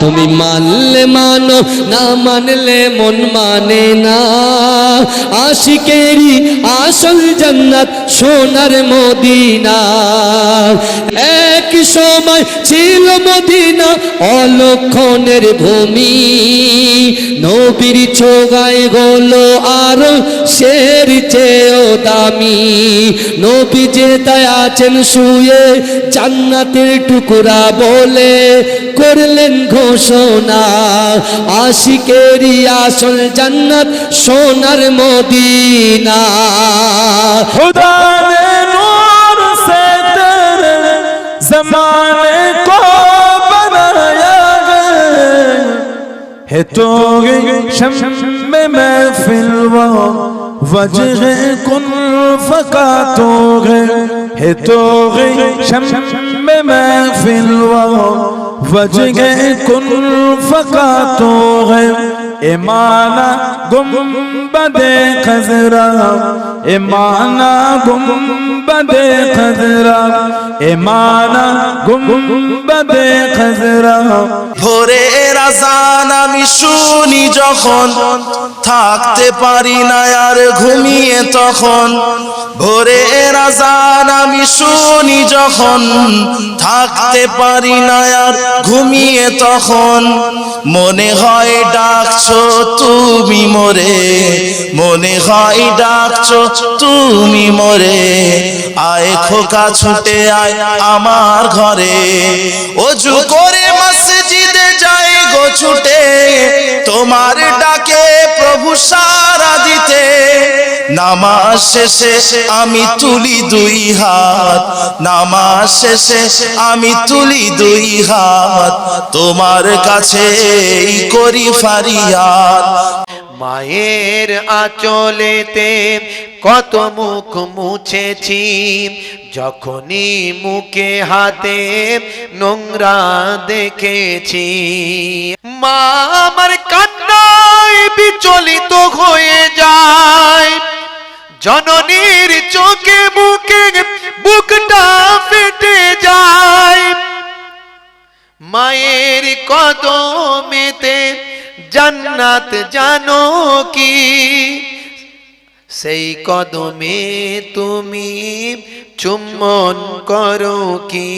তুমি মানলে মানো না মানলে মন মানে না। আশিকেরি আসল জন্নত সোনার মদিনা। এক সময় ছিল মদিনা অলক্ষণের ভূমি। নবীর ছোগায় গোলো আরও শের চেয়েও দামি। নবী যে তাই আছেন শুয়ে জান্নাতের টুকরা বলে করলেন ঘোষণা। আশিকেরই আসল জান্নাত সোনার মদিনা खुदा ने नूर से तेरे जमाने को बनाया है तो शम महफिल वो वजह कुन फका तो है तो शम महफिल वो وجہ کن فقا تو ہے ایمانا گمبد خزرا ایمانا گمبد خزرا ایمانا گمبد خزرا ভোরে রাজান আমি শুনি যখন থাকতে পারি না আর ঘুমিয়ে তখন ভোরের আজান আমি শুনি যখন থাকতে পারি না আর ঘুমিয়ে তখন। মনে হয় ডাকছো তুমি মরে, মনে হয় ডাকছো তুমি মরে। আয় খোকা, ছুটে আয় আমার ঘরে। অজু করে মসজিদে যাই গো ছুটে। তোমার ডাকে প্রভু দিতে নামাজ শেষে আমি তুলি দুই হাত। নামাজ শেষে আমি তুলি দুই হাত। তোমার কাছে করি মায়ের আঁচলেতে কত মুখ মুছেছি। যখনই মুখে হাতে নোংরা দেখেছি। মা আমার কান্নায় বিচলিত জননীর চোখে বুকে বুকটা ফেটে যায়। মায়ের কদমেতে জান্নাত জানো কি? সেই কদমে তুমি চুম্বন করো কি?